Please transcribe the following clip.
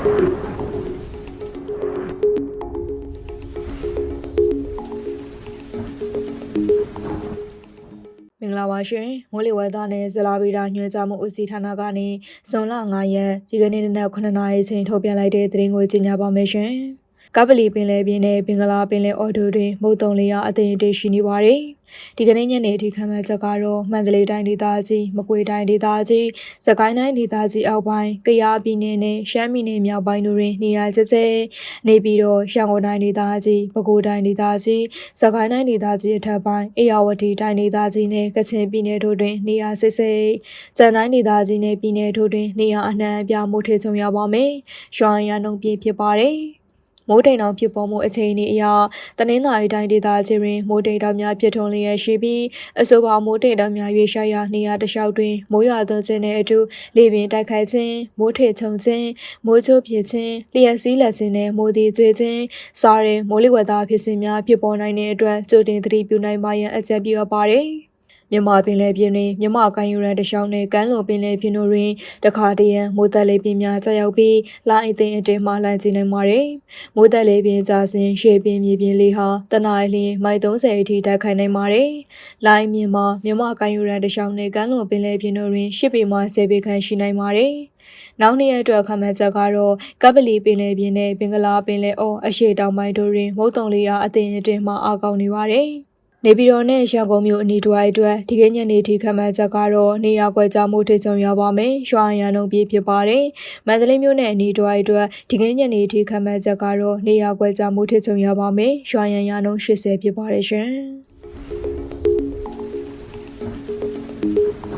မင်္ဂလာပါရှင်ငိုးလေဝဲသားနဲ့ဇလာဗီတာညွှန်ကြားမှုဦးစီးဌာနကနေဇွန်လ9ရက်ဒီကနေ့နနက်9:00နာရီချိန်ထုတ်ပြန်လိုက်တဲ့သတင်းကိုကြီးညာပါမယ်ရှင်။ ကပလီပင်လယ်ပြင်နဲ့ဘင်္ဂလားပင်လယ်အော်တိုတွင်မုတ်တုံလျာအသင်အတေရှိနေပါတယ်ဒီကနေ့ညနေအထိခံမှန်းချက်ကတော့မန္တလေးတိုင်းဒေသကြီးမကွေးတိုင်းဒေသကြီးစကိုင်းတိုင်းဒေသကြီးအောက်ပိုင်းကယားပြည်နယ်နဲ့ရှမ်းပြည်နယ်မြောက်ပိုင်းတို့တွင်နေရာကျကျနေပြီးတော့ရန်ကုန်တိုင်းဒေသကြီးပဲခူးတိုင်းဒေသကြီးစကိုင်းတိုင်းဒေသကြီးအထက်ပိုင်းအေရဝတီတိုင်းဒေသကြီးနဲ့ကချင်ပြည်နယ်တို့တွင်နေရာစစ်စစ်ကြံတိုင်းဒေသကြီးနဲ့ပြည်နယ်တို့တွင်နေရာအနှံ့အပြားမိုးထေချုံရပါမယ်။ရွှာရန်နှုံပြည့်ဖြစ်ပါတယ်။ မိုးတိမ်တောင်ဖြစ်ပေါ်မှုအခြေအနေအရတနင်္သာရီတိုင်းဒေသကြီးတွင်မိုးတိမ်တောင်များဖြစ်ထွန်းလျက်ရှိပြီးအဆိုပါမိုးတိမ်တောင်များရွေးရှာရာနေရာတစ်လျှောက်တွင်မိုးရွာသွန်းခြင်းနှင့်အတူလေပြင်းတိုက်ခိုက်ခြင်းမိုးထေချုံခြင်းမိုးချိုးဖြစ်ခြင်းလျှက်စီးလက်ခြင်းနှင့်မိုးသည်ကျွေခြင်းစားတဲ့မိုးလေဝသဖြစ်စဉ်များဖြစ်ပေါ်နိုင်တဲ့အတွက်ကြိုတင်သတိပြုနိုင်ပါရန်အကြံပြုအပ်ပါတယ်။ မြန်မာပင်လယ်ပြင်တွင်မြန်မာကမ်းရိုးတန်းတစ်လျှောက်နှင့်ကမ်းလွန်ပင်လယ်ပြင်တို့တွင်တခါတရံမိုးသက်လေပြင်းများကြာရောက်ပြီးလိုင်းအသိအတင်းမှလှန်ကျင်နိုင်ပါသည်။မိုးသက်လေပြင်းကြာစဉ်ရှေ့ပင်မြေပြင်လေဟာတနအီလင်းမိုင်30အထိတိုက်ခိုက်နိုင်ပါသည်။လိုင်းမြင်မှာမြန်မာကမ်းရိုးတန်းတစ်လျှောက်နှင့်ကမ်းလွန်ပင်လယ်ပြင်တို့တွင်ရှစ်ပေမှ10ပေခန့်ရှိနိုင်ပါသည်။နောက်နေ့အတွက်ခန့်မှန်းချက်ကတော့ကပလီပင်လယ်ပြင်နဲ့ဘင်္ဂလားပင်လယ်အော်အရှေ့တောင်ပိုင်းတို့တွင်မုတ်တုံလေးအားအသင်အတင်းမှအကောင်းနေပါတယ်။ နေပြည်တော်နဲ့ရန်ကုန်မြို့အနီးတစ်ဝိုက်အတွက်ဒီကနေ့ညနေထိခန့်မှန်းချက်ကတော့နေရာကွက်ကြားမှုထိချုံရပါမယ်။ရွှာရန်လုံးပြေးဖြစ်ပါတယ်။မန္တလေးမြို့နဲ့အနီးတစ်ဝိုက်အတွက်ဒီကနေ့ညနေထိခန့်မှန်းချက်ကတော့နေရာကွက်ကြားမှုထိချုံရပါမယ်။ရွှာရန်ရန်လုံး80ဖြစ်ပါတယ်ရှင်။